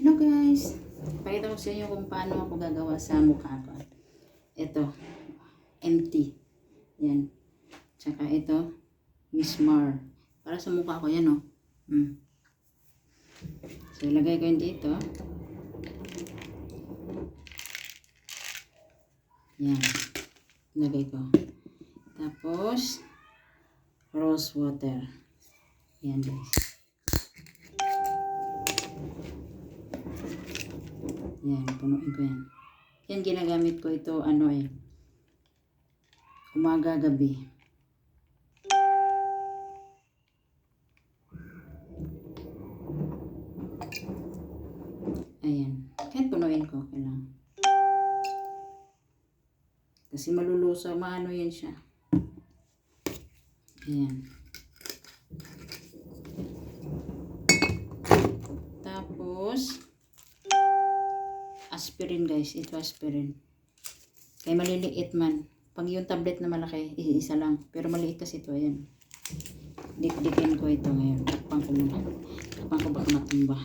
Hello guys! Pakita ko sa inyo kung paano ako gagawa sa mukha ko. Ito, empty. Yan. Tsaka ito, Miss Mar. Para sa mukha ko yan oh. Mm. So ilagay ko yun dito. Yan. Ilagay ko. Tapos, rose water. Yan guys. Yan, punuin ko yan. Yan, ginagamit ko ito, ano eh, umaga, gabi. Ayan. Kahit punuin ko, okay lang. Kasi malulusaw, maano yan siya. Ayan. Tapos, aspirin guys. Ito aspirin. Kaya maliliit man. Pag yung tablet na malaki, isa lang. Pero maliit kasi ito. Ayan. Dikdikin ko ito ngayon. Takpan ko muna. Takpan ko baka matumba.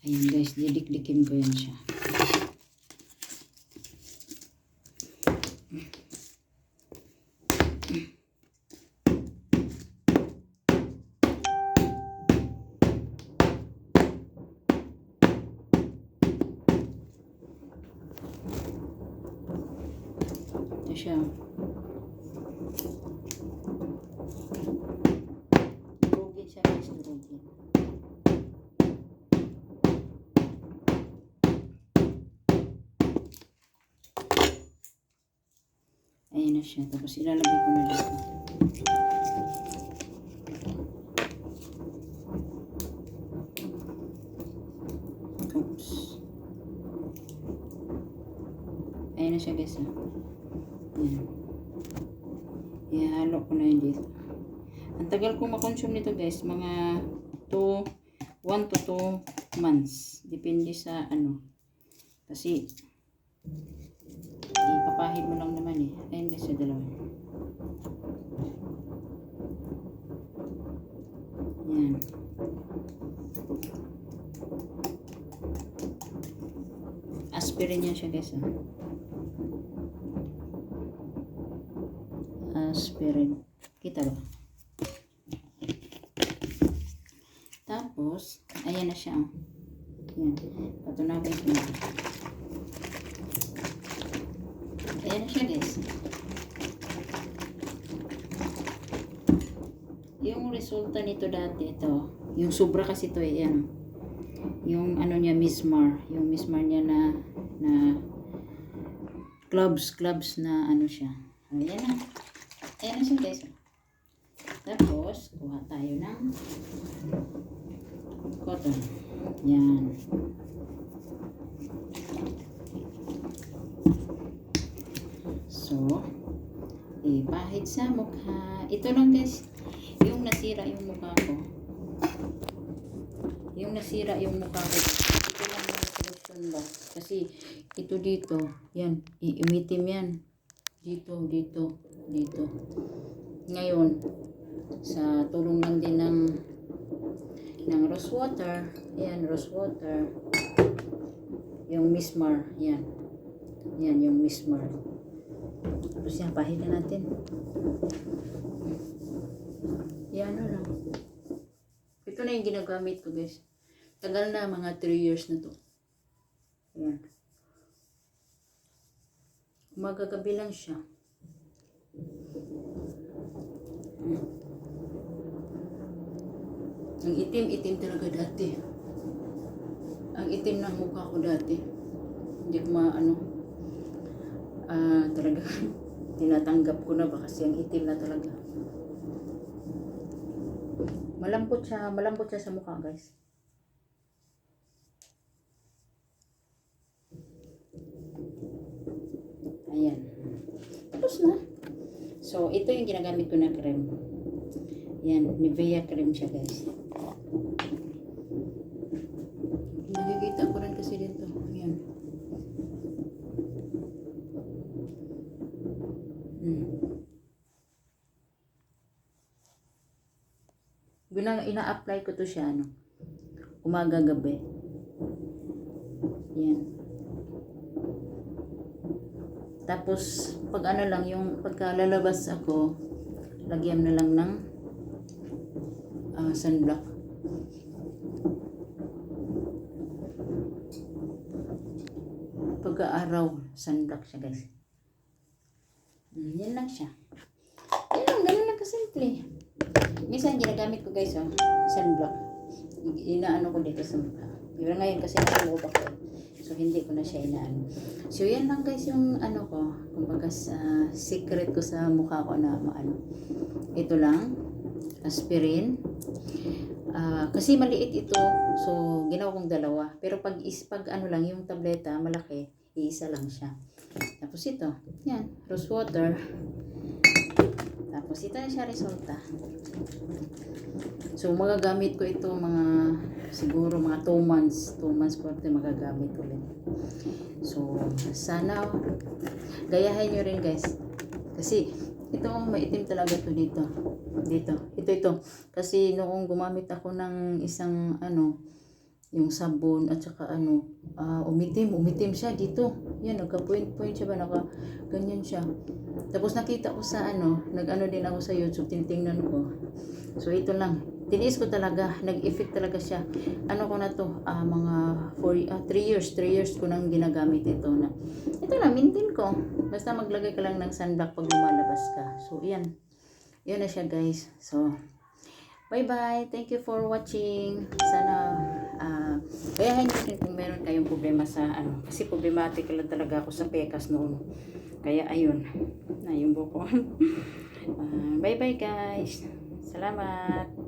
Ayan guys. Didikdikin ko yan siya. Siya. Durugin siya guys. Durugin. Ayan na siya. Tapos ilalagay ko na dito. Oops. Ayan na siya guys. ah. Ayan. Ihalo ko na yun dito. Ang tagal kong makonsume nito guys. Mga 2, 1 to 2 months. Depende sa ano. Kasi ipapahid mo lang naman eh. Ayan guys sa dalawa. Yan. Aspirin yan siya guys. Ah. Aspirin. Kita ba? Tapos, ayan na siya. oh. Yan. Patunawin ko na. Ayan na siya guys. Yung resulta nito dati, ito. Yung sobra kasi ito eh. Yan. oh. Yung ano niya, Mismar. Yung Mismar niya na na clubs, clubs na ano siya. Ayan na. Ayan na siya guys. Tapos, kuha tayo ng cotton. Yan. So, ipahid sa mukha. Ito lang guys, yung nasira yung mukha ko. Yung nasira yung mukha ko. Ito lang yung solution ba. Kasi, ito dito, yan, iumitim yan. Dito, dito, dito. Ngayon, sa tulong lang din ng ng rose water, yan, rose water, yung mismar, yan. Yan, yung mismar. Tapos yan, pahid na natin. Yan, ano lang. Ito na yung ginagamit ko, guys. Tagal na, mga 3 years na to. Yan. Umaga-gabi lang siya. Ang itim-itim talaga dati. Ang itim ng mukha ko dati. Hindi ko maano. Ah, talaga. Tinatanggap ko na ba kasi ang itim na talaga. Malambot siya, malambot siya sa mukha, guys. Ayan. Tapos na. So, ito yung ginagamit ko na cream. Yan, Nivea cream siya guys. Nakikita ko rin kasi dito. Yan. Hmm. Guna ina, ina-apply ko to siya, ano, umaga gabi. Yan. Tapos, pag ano lang, yung pagka lalabas ako, lagyan na lang ng ah, sunblock. Pagka araw, sunblock siya guys. Mm, yan lang siya. Yan lang, ganun lang kasimple. Minsan ginagamit ko guys, oh, sunblock. Inaano ko dito sa mukha. Pero ngayon kasi nasa loob ako. So, hindi ko na siya inaano. So, yan lang guys yung ano ko. Kumbaga sa secret ko sa mukha ko na maano. Ito lang. Aspirin. Ah, kasi maliit ito. So, ginawa kong dalawa. Pero pag, is, pag ano lang, yung tableta, malaki, iisa lang siya. Tapos ito. Yan. Rose water. Tapos ito na siya resulta. So, magagamit ko ito mga siguro mga 2 months. 2 months ko ito magagamit ulit. So, sana gayahin nyo rin guys. Kasi, ito maitim talaga to dito. Dito. Ito, ito. Kasi noong gumamit ako ng isang ano, yung sabon at saka ano, ah, umitim, umitim siya dito. Yan, nagka-point-point siya ba? Naka, ganyan siya. Tapos nakita ko sa ano, nag-ano din ako sa YouTube, tinitingnan ko. So ito lang, tiniis ko talaga, nag-effect talaga siya. Ano ko na to, ah, mga 4, 3 years, 3 years ko nang ginagamit ito na. Ito na, maintain ko. Basta maglagay ka lang ng sunblock pag lumalabas ka. So yan, yun na siya guys. So, Bye-bye. Thank you for watching. Sana, ah, kayahan nyo kung meron kayong problema sa, ano, kasi problematic lang talaga ako sa pekas noon. Kaya, ayun, na yung buko. Ah, bye-bye guys. Salamat.